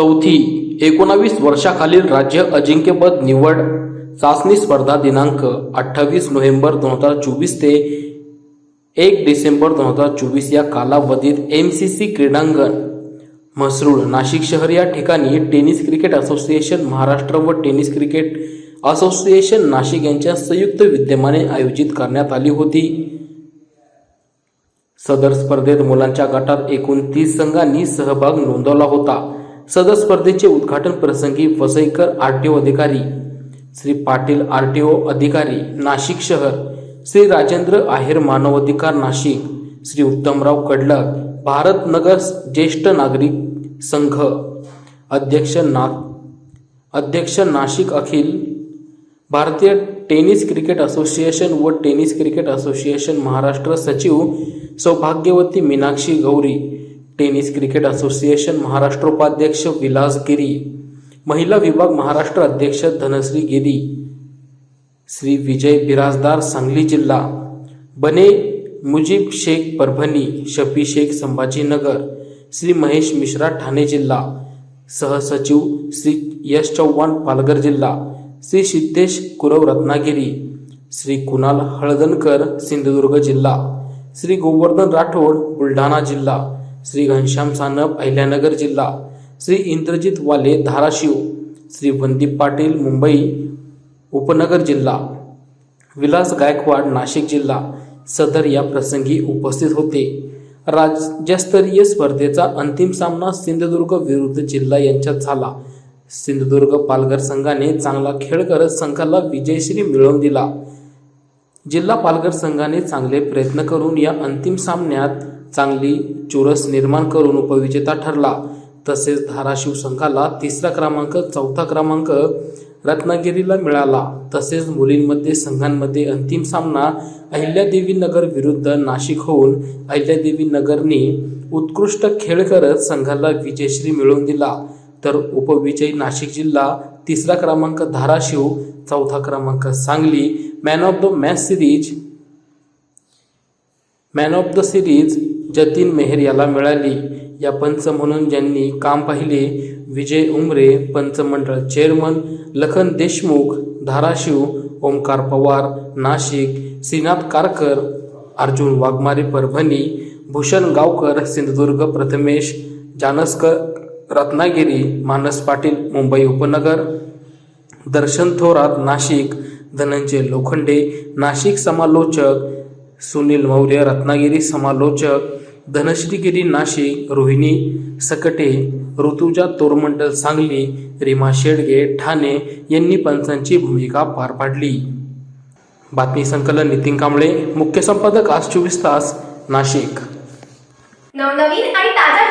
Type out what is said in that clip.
चौथी एकोणावीस वर्षाखालील राज्य अजिंक्यपद निवड चाचणी स्पर्धा दिनांक अठ्ठावीस नोव्हेंबर दोन हजार चोवीस ते एक डिसेंबर दोन हजार चोवीस या कालावधीत एम सी सी क्रीडांगण म्हसरूळ नाशिक शहर या ठिकाणी टेनिस क्रिकेट असोसिएशन महाराष्ट्र व टेनिस क्रिकेट असोसिएशन नाशिक यांच्या संयुक्त विद्यमाने आयोजित करण्यात आली होती. सदर स्पर्धेत मुलांच्या गटात एकूण तीस संघांनी सहभाग नोंदवला होता. सदर स्पर्धेचे उद्घाटन प्रसंगी वसईकर आर टी ओ अधिकारी Shri Patil R T O अधिकारी नाशिक शहर श्री राजेंद्र आहेर मानवाधिकार नाशिक श्री उत्तमराव कडलक भारत नगर ज्येष्ठ नागरिक संघ अध्यक्ष ना अध्यक्ष Nashik Akhil Bharatiya tennis cricket association व टेनिस क्रिकेट असोसिएशन महाराष्ट्र सचिव सौभाग्यवती Meenakshi Gauri tennis cricket association Maharashtra उपाध्यक्ष विलास गिरी महिला विभाग महाराष्ट्र अध्यक्ष धनश्री गिरी श्री विजय बिराजदार सांगली जिल्हा बने मुजीब शेख परभणी शफी शेख संभाजीनगर श्री महेश मिश्रा ठाणे जिल्हा सहसचिव श्री यश चव्हाण पालघर जिल्हा श्री सिद्धेश कुरव रत्नागिरी श्री कुणाल हळदणकर सिंधुदुर्ग जिल्हा श्री गोवर्धन राठोड बुलढाणा जिल्हा श्री घनश्याम सानप अहिल्यानगर जिल्हा श्री इंद्रजित वाले धाराशिव श्री वंदीप पाटील मुंबई उपनगर जिल्हा विलास गायकवाड नाशिक जिल्हा सदर या प्रसंगी उपस्थित होते. राज्यस्तरीय स्पर्धेचा अंतिम सामना सिंधुदुर्ग विरुद्ध जिल्हा यांच्यात झाला. सिंधुदुर्ग पालघर संघाने चांगला खेळ करत संघाला विजयश्री मिळवून दिला. जिल्हा पालघर संघाने चांगले प्रयत्न करून या अंतिम सामन्यात चांगली चुरस निर्माण करून उपविजेता ठरला. तसेच धाराशिव संघाला तिसरा क्रमांक चौथा क्रमांक रत्नागिरीला मिळाला. तसेच मुलींमध्ये संघांमध्ये अंतिम सामना अहिल्यादेवी नगर विरुद्ध नाशिक होऊन अहिल्यादेवी नगरनी उत्कृष्ट खेळ करत संघाला विजयश्री मिळवून दिला. तर उपविजयी नाशिक जिल्हा तिसरा क्रमांक धाराशिव चौथा क्रमांक Sangli man of the match series man of the series Jatin Mehar याला मिळाली. या पंच म्हणून ज्यांनी काम पाहिले विजय उमरे पंचमंडळ चेअरमन लखन देशमुख धाराशिव ओमकार पवार नाशिक श्रीनाथ कारकर अर्जुन वाघमारे परभणी भूषण गावकर सिंधुदुर्ग प्रथमेश जानसकर रत्नागिरी मानस पाटील मुंबई उपनगर दर्शन थोरात नाशिक धनंजय लोखंडे नाशिक समालोचक सुनील मौर्य रत्नागिरी समालोचक धनश्रीगिरी नाशिक रोहिणी सकटे ऋतुजा तोरमंडल सांगली रीमा शेडगे ठाणे यांनी पंचांची भूमिका पार पाडली. बातमी संकलन नितीन कांबळे मुख्य संपादक आज चोवीस तास नाशिक. नवनवीन आणि ताज्या